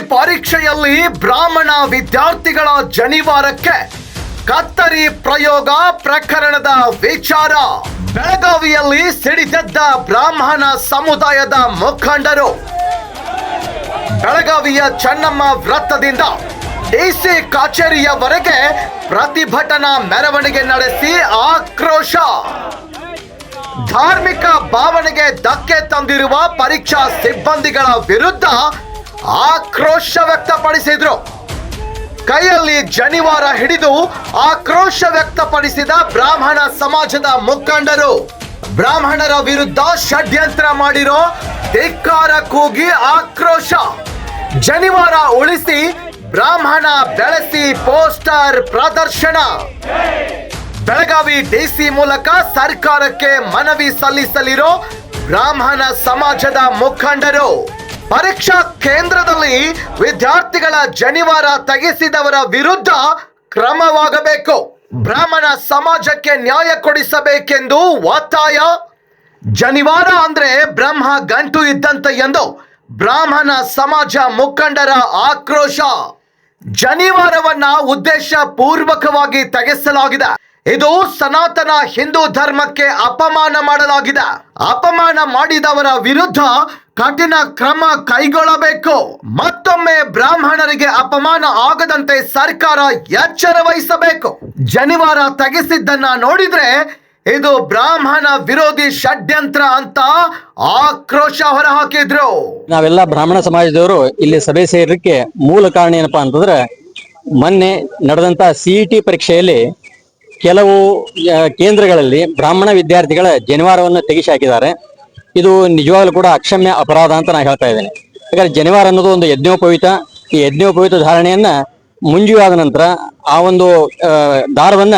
ಪರೀಕ್ಷೆಯಲ್ಲಿ ಬ್ರಾಹ್ಮಣ ವಿದ್ಯಾರ್ಥಿಗಳ ಜನಿವಾರಕ್ಕೆ ಕತ್ತರಿ ಪ್ರಯೋಗ ಪ್ರಕರಣದ ವಿಚಾರ. ಬೆಳಗಾವಿಯಲ್ಲಿ ಸಿಡಿದೆದ್ದ ಬ್ರಾಹ್ಮಣ ಸಮುದಾಯದ ಮುಖಂಡರು ಬೆಳಗಾವಿಯ ಚೆನ್ನಮ್ಮ ವೃತ್ತದಿಂದ ಡಿಸಿ ಕಚೇರಿಯವರೆಗೆ ಪ್ರತಿಭಟನಾ ಮೆರವಣಿಗೆ ನಡೆಸಿ ಆಕ್ರೋಶ. ಧಾರ್ಮಿಕ ಭಾವನೆಗೆ ಧಕ್ಕೆ ತಂದಿರುವ ಪರೀಕ್ಷಾ ಸಿಬ್ಬಂದಿಗಳ ವಿರುದ್ಧ ಆಕ್ರೋಶ ವ್ಯಕ್ತಪಡಿಸಿದ್ರು. ಕೈಯಲ್ಲಿ ಜನಿವಾರ ಹಿಡಿದು ಆಕ್ರೋಶ ವ್ಯಕ್ತಪಡಿಸಿದ ಬ್ರಾಹ್ಮಣ ಸಮಾಜದ ಮುಖಂಡರು. ಬ್ರಾಹ್ಮಣರ ವಿರುದ್ಧ ಷಡ್ಯಂತ್ರ ಮಾಡಿರೋ ಧಿಕ್ಕಾರ ಕೂಗಿ ಆಕ್ರೋಶ. ಜನಿವಾರ ಉಳಿಸಿ ಬ್ರಾಹ್ಮಣ ಬೆಳೆಸಿ ಪೋಸ್ಟರ್ ಪ್ರದರ್ಶನ. ಬೆಳಗಾವಿ ಡಿಸಿ ಮೂಲಕ ಸರ್ಕಾರಕ್ಕೆ ಮನವಿ ಸಲ್ಲಿಸಲಿರೋ ಬ್ರಾಹ್ಮಣ ಸಮಾಜದ ಮುಖಂಡರು. ಪರೀಕ್ಷಾ ಕೇಂದ್ರದಲ್ಲಿ ವಿದ್ಯಾರ್ಥಿಗಳ ಜನಿವಾರ ತೆಗೆಸಿದವರ ವಿರುದ್ಧ ಕ್ರಮವಾಗಬೇಕು. ಬ್ರಾಹ್ಮಣ ಸಮಾಜಕ್ಕೆ ನ್ಯಾಯ ಕೊಡಿಸಬೇಕೆಂದು ಒತ್ತಾಯ. ಜನಿವಾರ ಅಂದ್ರೆ ಬ್ರಹ್ಮ ಗಂಟು ಇದ್ದಂತೆ ಎಂದು ಬ್ರಾಹ್ಮಣ ಸಮಾಜ ಮುಖಂಡರ ಆಕ್ರೋಶ. ಜನಿವಾರವನ್ನ ಉದ್ದೇಶ ಪೂರ್ವಕವಾಗಿ ತೆಗೆಸಲಾಗಿದೆ ಇದು ಸನಾತನ ಹಿಂದೂ ಧರ್ಮಕ್ಕೆ ಅಪಮಾನ ಮಾಡಲಾಗಿದೆ. ಅಪಮಾನ ಮಾಡಿದವರ ವಿರುದ್ಧ ಕಠಿಣ ಕ್ರಮ ಕೈಗೊಳ್ಳಬೇಕು. ಮತ್ತೊಮ್ಮೆ ಬ್ರಾಹ್ಮಣರಿಗೆ ಅಪಮಾನ ಆಗದಂತೆ ಸರ್ಕಾರ ಎಚ್ಚರ ವಹಿಸಬೇಕು. ಜನಿವಾರ ತೆಗೆಸಿದ್ದನ್ನ ನೋಡಿದ್ರೆ ಇದು ಬ್ರಾಹ್ಮಣ ವಿರೋಧಿ ಷಡ್ಯಂತ್ರ ಅಂತ ಆಕ್ರೋಶ ಹೊರಹಾಕಿದ್ರು. ನಾವೆಲ್ಲ ಬ್ರಾಹ್ಮಣ ಸಮಾಜದವರು ಇಲ್ಲಿ ಸಭೆ ಸೇರಲಿಕ್ಕೆ ಮೂಲ ಕಾರಣ ಏನಪ್ಪಾ ಅಂತಂದ್ರೆ ಮೊನ್ನೆ ನಡೆದಂತ ಸಿಇಟಿ ಪರೀಕ್ಷೆಯಲ್ಲಿ ಕೆಲವು ಕೇಂದ್ರಗಳಲ್ಲಿ ಬ್ರಾಹ್ಮಣ ವಿದ್ಯಾರ್ಥಿಗಳ ಜನಿವಾರವನ್ನು ತೆಗೆಸಿ ಹಾಕಿದ್ದಾರೆ. ಇದು ನಿಜವಾಗ್ಲೂ ಕೂಡ ಅಕ್ಷಮ್ಯ ಅಪರಾಧ ಅಂತ ನಾನು ಹೇಳ್ತಾ ಇದ್ದೇನೆ. ಯಾಕಂದ್ರೆ ಜನಿವಾರ ಅನ್ನೋದು ಒಂದು ಯಜ್ಞೋಪವಿತ. ಈ ಯಜ್ಞೋಪವಿತ ಧಾರಣೆಯನ್ನ ಮುಂಜುವಾದ ನಂತರ ಆ ಒಂದು ದಾರವನ್ನ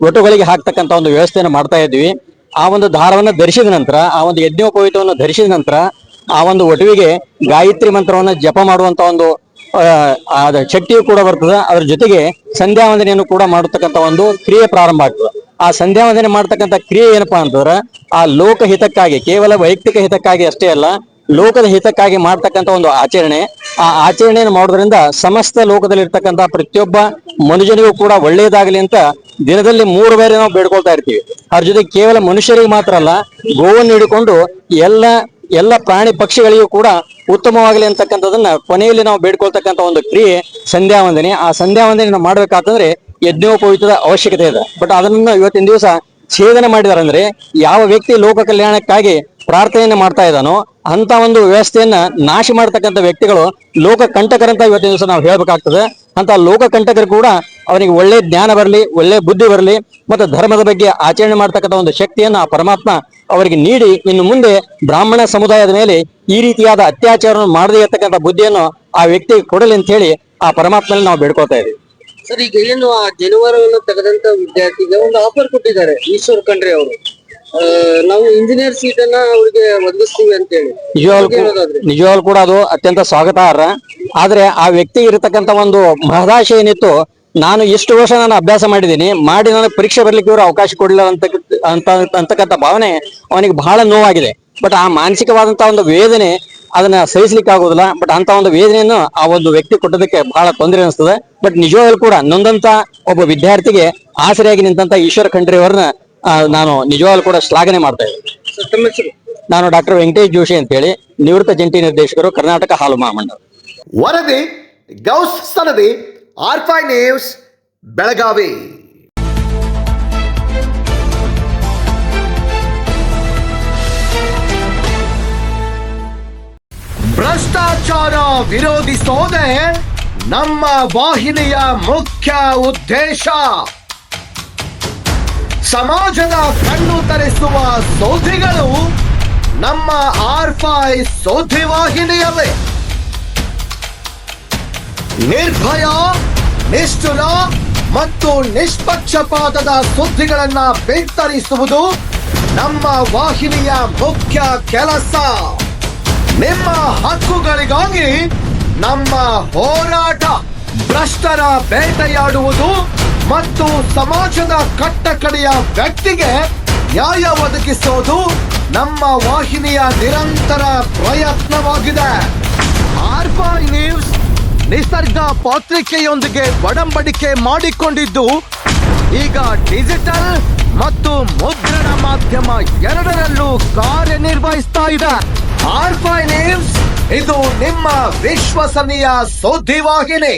ಒಟುಗಳಿಗೆ ಹಾಕ್ತಕ್ಕಂತ ಒಂದು ವ್ಯವಸ್ಥೆಯನ್ನು ಮಾಡ್ತಾ ಇದ್ವಿ. ಆ ಒಂದು ದಾರವನ್ನ ಧರಿಸಿದ ನಂತರ, ಆ ಒಂದು ಯಜ್ಞೋಪವಿತವನ್ನು ಧರಿಸಿದ ನಂತರ, ಆ ಒಂದು ಒಟುವಿಗೆ ಗಾಯತ್ರಿ ಮಂತ್ರವನ್ನ ಜಪ ಮಾಡುವಂತ ಒಂದು ಅಹ್ ಶಕ್ತಿಯು ಕೂಡ ಬರ್ತದೆ. ಅದ್ರ ಜೊತೆಗೆ ಸಂಧ್ಯಾ ವಂದನೆಯನ್ನು ಕೂಡ ಮಾಡತಕ್ಕಂತ ಒಂದು ಕ್ರಿಯೆ ಪ್ರಾರಂಭ ಆಗ್ತದೆ. ಆ ಸಂಧ್ಯಾ ವಂದನೆ ಮಾಡ್ತಕ್ಕಂಥ ಕ್ರಿಯೆ ಏನಪ್ಪಾ ಅಂತಂದ್ರೆ ಆ ಲೋಕ ಹಿತಕ್ಕಾಗಿ ಕೇವಲ ವೈಯಕ್ತಿಕ ಹಿತಕ್ಕಾಗಿ ಅಷ್ಟೇ ಅಲ್ಲ, ಲೋಕದ ಹಿತಕ್ಕಾಗಿ ಮಾಡ್ತಕ್ಕಂಥ ಒಂದು ಆಚರಣೆ. ಆ ಆಚರಣೆಯನ್ನು ಮಾಡೋದ್ರಿಂದ ಸಮಸ್ತ ಲೋಕದಲ್ಲಿರ್ತಕ್ಕಂಥ ಪ್ರತಿಯೊಬ್ಬ ಮನುಷ್ಯನಿಗೂ ಕೂಡ ಒಳ್ಳೆಯದಾಗಲಿ ಅಂತ ದಿನದಲ್ಲಿ ಮೂರು ಬೇರೆ ನಾವು ಬೇಡ್ಕೊಳ್ತಾ ಇರ್ತೀವಿ. ಅದ್ರ ಜೊತೆ ಕೇವಲ ಮನುಷ್ಯರಿಗೆ ಮಾತ್ರ ಅಲ್ಲ, ಗೋವನ್ನು ಹಿಡಿಕೊಂಡು ಎಲ್ಲ ಎಲ್ಲ ಪ್ರಾಣಿ ಪಕ್ಷಿಗಳಿಗೂ ಕೂಡ ಉತ್ತಮವಾಗಲಿ ಅಂತಕ್ಕಂಥದನ್ನ ಕೊನೆಯಲ್ಲಿ ನಾವು ಬೇಡ್ಕೊಳ್ತಕ್ಕಂಥ ಒಂದು ಕ್ರಿಯೆ ಸಂಧ್ಯಾ ವಂದನೆ ಆ ಸಂಧ್ಯಾ ವಂದನೆ ನಾವು ಮಾಡ್ಬೇಕಾತಂದ್ರೆ ಯಜ್ಞೋಪವಿತದ ಅವಶ್ಯಕತೆ ಇದೆ. ಬಟ್ ಅದನ್ನ ಇವತ್ತಿನ ದಿವಸ ಛೇದನೆ ಮಾಡಿದಾರೆ ಅಂದ್ರೆ ಯಾವ ವ್ಯಕ್ತಿ ಲೋಕ ಕಲ್ಯಾಣಕ್ಕಾಗಿ ಪ್ರಾರ್ಥನೆಯನ್ನ ಮಾಡ್ತಾ ಇದ್ದಾನೋ ಅಂತ ಒಂದು ವ್ಯವಸ್ಥೆಯನ್ನ ನಾಶ ಮಾಡ್ತಕ್ಕಂಥ ವ್ಯಕ್ತಿಗಳು ಲೋಕ ಕಂಟಕರಂತ ಇವತ್ತಿನ ದಿವಸ ನಾವು ಹೇಳ್ಬೇಕಾಗ್ತದೆ. ಅಂತ ಲೋಕ ಕಂಟಕರು ಕೂಡ ಅವನಿಗೆ ಒಳ್ಳೆ ಜ್ಞಾನ ಬರಲಿ, ಒಳ್ಳೆ ಬುದ್ಧಿ ಬರಲಿ, ಮತ್ತು ಧರ್ಮದ ಬಗ್ಗೆ ಆಚರಣೆ ಮಾಡ್ತಕ್ಕಂಥ ಒಂದು ಶಕ್ತಿಯನ್ನ ಆ ಪರಮಾತ್ಮ ಅವರಿಗೆ ನೀಡಿ, ಇನ್ನು ಮುಂದೆ ಬ್ರಾಹ್ಮಣ ಸಮುದಾಯದ ಮೇಲೆ ಈ ರೀತಿಯಾದ ಅತ್ಯಾಚಾರವನ್ನು ಮಾಡದೇ ಇರತಕ್ಕಂಥ ಬುದ್ಧಿಯನ್ನು ಆ ವ್ಯಕ್ತಿಗೆ ಕೊಡಲಿ ಅಂತ ಹೇಳಿ ಆ ಪರಮಾತ್ಮನಲ್ಲಿ ನಾವು ಬೇಡ್ಕೋತಾ ಇದ್ದೀವಿ. ಸರ್ ಈಗ ಏನು ಆ ಜನಿವಾರವನ್ನು ತೆಗೆದಂತ ವಿದ್ಯಾರ್ಥಿಗೆ ಒಂದು ಆಫರ್ ಕೊಟ್ಟಿದ್ದಾರೆ ಈಶ್ವರ್ ಖಂಡ್ರೆ ಅವರು. ನಾವು ಇಂಜಿನಿಯರ್ ಸೀಟ್ ಅನ್ನ ಅವ್ರಿಗೆ ಒದಗಿಸ್ತೀವಿ ಅಂತ ಹೇಳಿ ನಿಜವಾಗ್ಲೂ ಕೂಡ ಅದು ಅತ್ಯಂತ ಸ್ವಾಗತಾರ್ಹ. ಆದ್ರೆ ಆ ವ್ಯಕ್ತಿ ಇರತಕ್ಕಂತ ಒಂದು ಮಹದಾಶೆ ಏನಿತ್ತು ನಾನು ಇಷ್ಟು ವರ್ಷ ನಾನು ಅಭ್ಯಾಸ ಮಾಡಿದ್ದೀನಿ ಮಾಡಿ ನಾನು ಪರೀಕ್ಷೆ ಬರ್ಲಿಕ್ಕೆ ಇವರು ಅವಕಾಶ ಕೊಡಲಿಲ್ಲ ಅಂತ ಅಂತ ಅಂತಕ್ಕಂಥ ಭಾವನೆ ಅವನಿಗೆ ಬಹಳ ನೋವಾಗಿದೆ. ಬಟ್ ಆ ಮಾನಸಿಕವಾದಂತಹ ಒಂದು ವೇದನೆ ಅದನ್ನ ಸಹಿಸ್ಲಿಕ್ಕೆ ಆಗೋದಿಲ್ಲ ಬಟ್ ಅಂತ ಒಂದು ವೇದನೆಯನ್ನು ಆ ಒಂದು ವ್ಯಕ್ತಿ ಕೊಟ್ಟದಕ್ಕೆ ಬಹಳ ತೊಂದರೆ ಅನಿಸ್ತದೆ. ಬಟ್ ನಿಜವಾಗ್ಲೂ ಕೂಡ ನೊಂದಂತ ಒಬ್ಬ ವಿದ್ಯಾರ್ಥಿಗೆ ಆಸರೆಯಾಗಿ ನಿಂತಂತ ಈಶ್ವರ ಖಂಡ್ರಿ ಅವರನ್ನ ನಾನು ನಿಜವಾಗ್ಲೂ ಕೂಡ ಶ್ಲಾಘನೆ ಮಾಡ್ತಾ ಇದ್ದೀನಿ. ಸರ್ ತಮ್ಮ ಹೆಸರು? ನಾನು ಡಾಕ್ಟರ್ ವೆಂಕಟೇಶ್ ಜೋಶಿ ಅಂತ ಹೇಳಿ ನಿವೃತ್ತ ಜಂಟಿ ನಿರ್ದೇಶಕರು ಕರ್ನಾಟಕ ಹಾಲು ಮಹಾಮಂಡಲ. ವರದಿ ಗೌಸ್ ಸನದಿ ಆರ್ಫೈ ನ್ಯೂಸ್ ಬೆಳಗಾವಿ. ಭ್ರಷ್ಟಾಚಾರ ವಿರೋಧಿಸೋದೆ ನಮ್ಮ ವಾಹಿನಿಯ ಮುಖ್ಯ ಉದ್ದೇಶ. ಸಮಾಜದ ಕಣ್ಣು ತರಿಸುವ ಸೋಧಿಗಳು ನಮ್ಮ ಆರ್ಫೈ ಸೋಧಿ ವಾಹಿನಿಯವೇ ನಿರ್ಭಯ, ನಿಷ್ಠುರ ಮತ್ತು ನಿಷ್ಪಕ್ಷಪಾತದ ಸುದ್ದಿಗಳನ್ನ ಬಿತ್ತರಿಸುವುದು ನಮ್ಮ ವಾಹಿನಿಯ ಮುಖ್ಯ ಕೆಲಸ. ನಿಮ್ಮ ಹಕ್ಕುಗಳಿಗಾಗಿ ನಮ್ಮ ಹೋರಾಟ ಭ್ರಷ್ಟರ ಬೇಟೆಯಾಡುವುದು ಮತ್ತು ಸಮಾಜದ ಕಟ್ಟಕಡೆಯ ವ್ಯಕ್ತಿಗೆ ನ್ಯಾಯ ಒದಗಿಸೋದು ನಮ್ಮ ವಾಹಿನಿಯ ನಿರಂತರ ಪ್ರಯತ್ನವಾಗಿದೆ. ಆರ್ಫೈ ನ್ಯೂಸ್ ನಿಸರ್ಗ ಪತ್ರಿಕೆಯೊಂದಿಗೆ ಒಡಂಬಡಿಕೆ ಮಾಡಿಕೊಂಡಿದ್ದು, ಈಗ ಡಿಜಿಟಲ್ ಮತ್ತು ಮುದ್ರಣ ಮಾಧ್ಯಮ ಎರಡರಲ್ಲೂ ಕಾರ್ಯನಿರ್ವಹಿಸ್ತಾ ಇದೆ. ಆರ್ಫೈ ನ್ಯೂಸ್ ಇದು ನಿಮ್ಮ ವಿಶ್ವಸನೀಯ ಸುದ್ದಿವಾಹಿನಿ